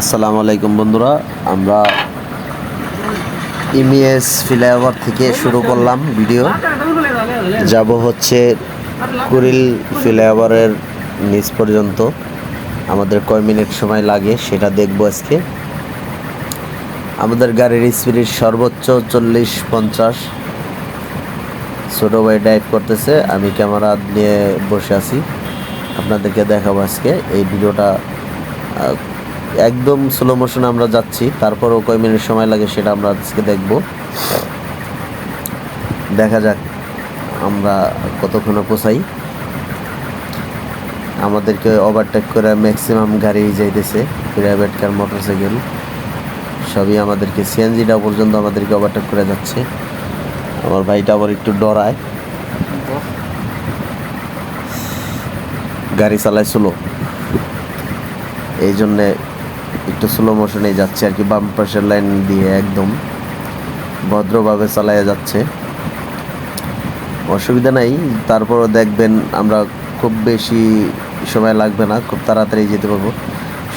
আসসালামু আলাইকুম বন্ধুরা, আমরা ইমিএস ফ্লাইওভার থেকে শুরু করলাম ভিডিও। যাব হচ্ছে কুরিল ফ্লাইওভারের নিচ পর্যন্ত। আমাদের কয় মিনিট সময় লাগে সেটা দেখব আজকে। আমাদের গাড়ির স্পিড সর্বোচ্চ চল্লিশ পঞ্চাশ। ছোটো ভাই ড্রাইভ করতেছে, আমি ক্যামেরা নিয়ে বসে আছি। আপনাদেরকে দেখাবো আজকে। এই ভিডিওটা একদম স্লো মোশনে আমরা যাচ্ছি, তারপরও কয় মিনিট সময় লাগে সেটা আমরা আজকে দেখব। দেখা যাক আমরা কতক্ষণে পোষাই আমাদেরকে ওভারটেক করে ম্যাক্সিমাম গাড়ি যাইতেছে প্রাইভেট কার মোটরসাইকেল সবই আমাদেরকে সিএনজিটা পর্যন্ত আমাদেরকে ওভারটেক করে যাচ্ছে। আমার ভাইটা আবার একটু ডরায়। গাড়ি চালায় স্লো এই জন্যে একটু স্লো মোশনে যাচ্ছে আর কি, বাম পাশের লাইন দিয়ে একদম ভদ্রভাবে চালায় যাচ্ছে। অসুবিধা নাই, তারপরও দেখবেন আমরা খুব বেশি সময় লাগবে না, খুব তাড়াতাড়ি যেতে পারব।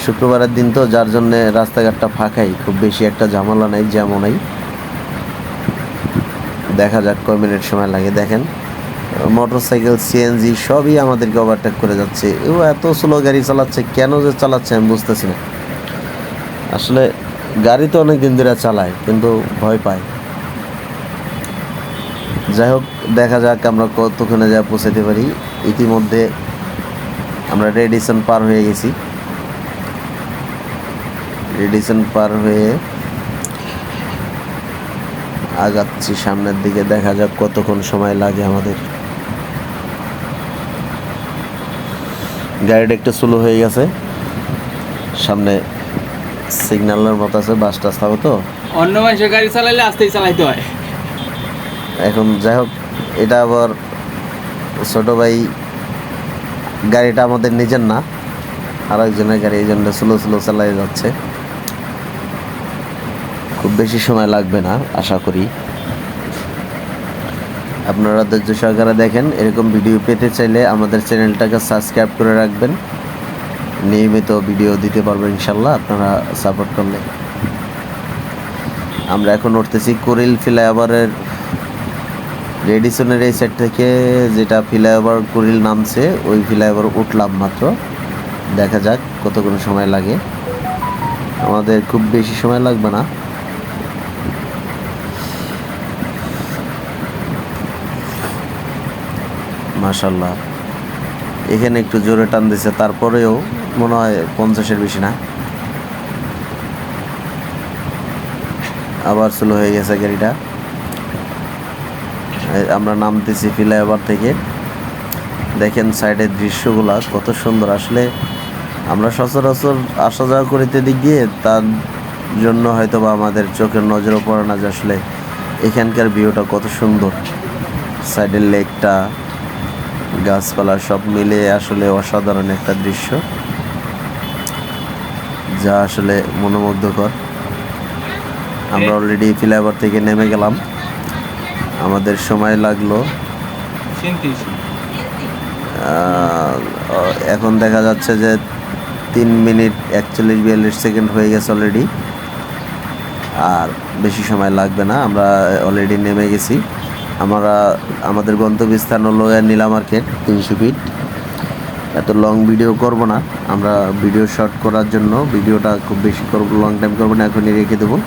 শুক্রবারের দিন তো যার জন্যে রাস্তাঘাটটা ফাঁকাই, খুব বেশি একটা ঝামেলা নাই, জ্যামও নাই। দেখা যাক কয় মিনিট সময় লাগে, দেখেন। মোটর সাইকেল সিএনজি সবই আমাদেরকে ওভারটেক করে যাচ্ছে। ও এত স্লো গাড়ি চালাচ্ছে, কেন যে চালাচ্ছে আমি বুঝতেছি না। আসলে গাড়ি তো অনেক দিন ধরে চালায়, কিন্তু ভয় পায়। যাই হোক, দেখা যাক আমরা কতক্ষণে যা পৌঁছাতে পারি। ইতিমধ্যে আমরা রেডিসন পার হয়ে গেছি। রেডিসন পার হয়ে আগাচ্ছি সামনের দিকে, দেখা যাক কতক্ষণ সময় লাগে আমাদের। গাড়িটা একটু স্লো হয়ে গেছে। সামনে সিগন্যালের মতো আছে বাস টাস থাকো তো। অন্য মানুষের গাড়ি চালাইলে আস্তেই চালাইতে হয়। এখন যাই হোক এটা আবার ছোট ভাই গাড়িটা আমাদের নিজের না আর একজনের গাড়ি এই জন্য স্লো স্লো চালাই যাচ্ছে। খুব বেশি সময় লাগবে না আশা করি। আপনারা ধৈর্য সহকারে দেখেন এরকম ভিডিও পেতে চাইলে আমাদের চ্যানেলটাকে সাবস্ক্রাইব করে রাখবেন। নিয়মিত ভিডিও দিতে পারবেন ইনশাল্লাহ, আপনারা সাপোর্ট করলে। আমরা এখন উঠতেছি কুরিল ফ্লাইওভারের রেডিসনের এই সাইড থেকে, যেটা ফ্লাইওভার কুরিল নামছে, ওই ফ্লাইওভার উঠলাম মাত্র। দেখা যাক কতক্ষণ সময় লাগে। আমাদের খুব বেশি সময় লাগবে না। মাশাল্লাহ। এখানে একটু জোরে টান দিছে, তারপরেও মনে হয় পঞ্চাশের বেশি না। আবার স্লো হয়ে গেছে গাড়িটা। আমরা নামতেছি ফ্লাইওভার থেকে। দেখেন সাইডের দৃশ্যগুলা কত সুন্দর। আসলে আমরা সচরাচর আসা যাওয়া করিতে দিক দিয়ে তার জন্য হয়তো বা আমাদের চোখের নজরও পড়ে না যে আসলে এখানকার ভিউটা কত সুন্দর। সাইডের লেকটা গাছপালা সব মিলে আসলে অসাধারণ একটা দৃশ্য যা আসলে মনোমুগ্ধকর। আমরা অলরেডি ফ্লাইওভার থেকে নেমে গেলাম। আমাদের সময় লাগল। এখন দেখা যাচ্ছে যে তিন মিনিট একচল্লিশ বিয়াল্লিশ সেকেন্ড হয়ে গেছে অলরেডি আর বেশি সময় লাগবে না আমরা অলরেডি নেমে গেছি। আমরা, আমাদের গন্তব্যস্থান হলো নীলা মার্কেট, তিনশো ফিট। এত লং ভিডিও করব না। আমরা ভিডিও শর্ট করার জন্য ভিডিওটা খুব বেশি করব লং টাইম করব না, এখনই রেখে দেবো।